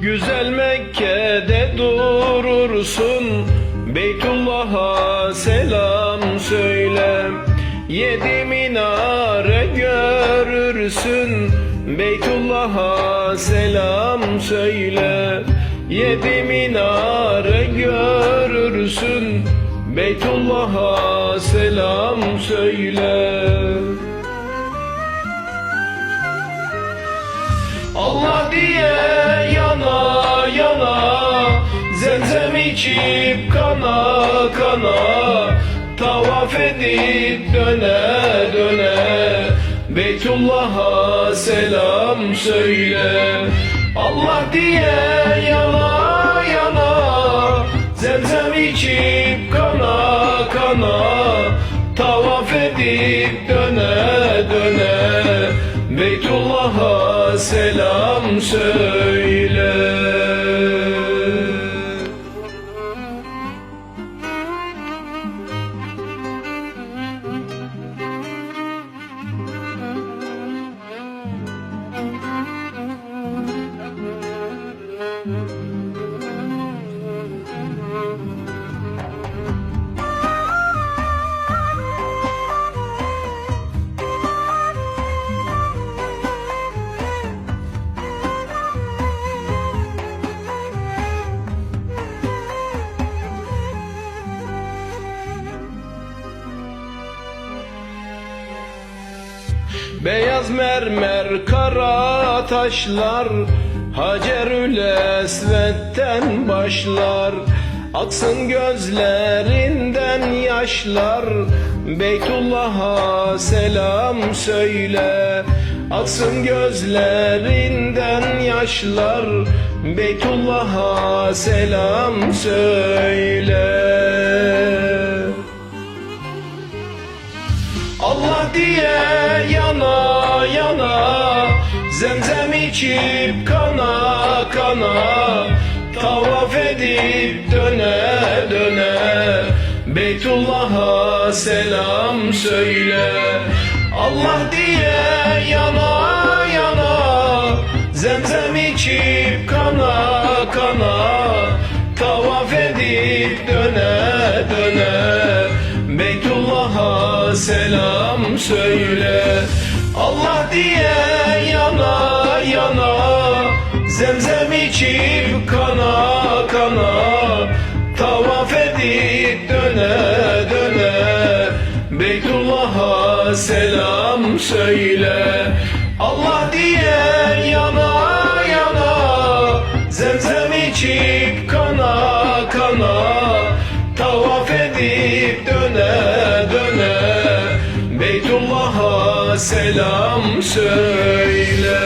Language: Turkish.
Güzel Mekke'de durursun. Beytullah'a selam söyle. Yedi minare görürsün. Beytullah'a selam söyle. Yedi minare görürsün. Beytullah'a selam söyle. Allah diye yana Zemzem içip kana kana. Tavaf edip döne döne. Beytullah'a selam söyle. Allah diye yana yana. Zemzem içip kana kana. Tavaf edip döne döne. Beytullah'a selam söyle Beyaz mermer kara taşlar Hacerül Esved'den başlar Aksın gözlerinden yaşlar. Beytullah'a selam söyle Aksın gözlerinden yaşlar. Beytullah'a selam söyle. Allah diye Zemzem içip kana kana Tavaf edip döne döne. Beytullah'a selam söyle. Allah diye yana yana. Zemzem içip kana kana Tavaf edip döne döne. Beytullah'a selam söyle Allah diye yana yana. Zemzem içip kana kana. Tavaf edip döne döne. Beytullah'a selam söyle. Allah diye yana selam söyle.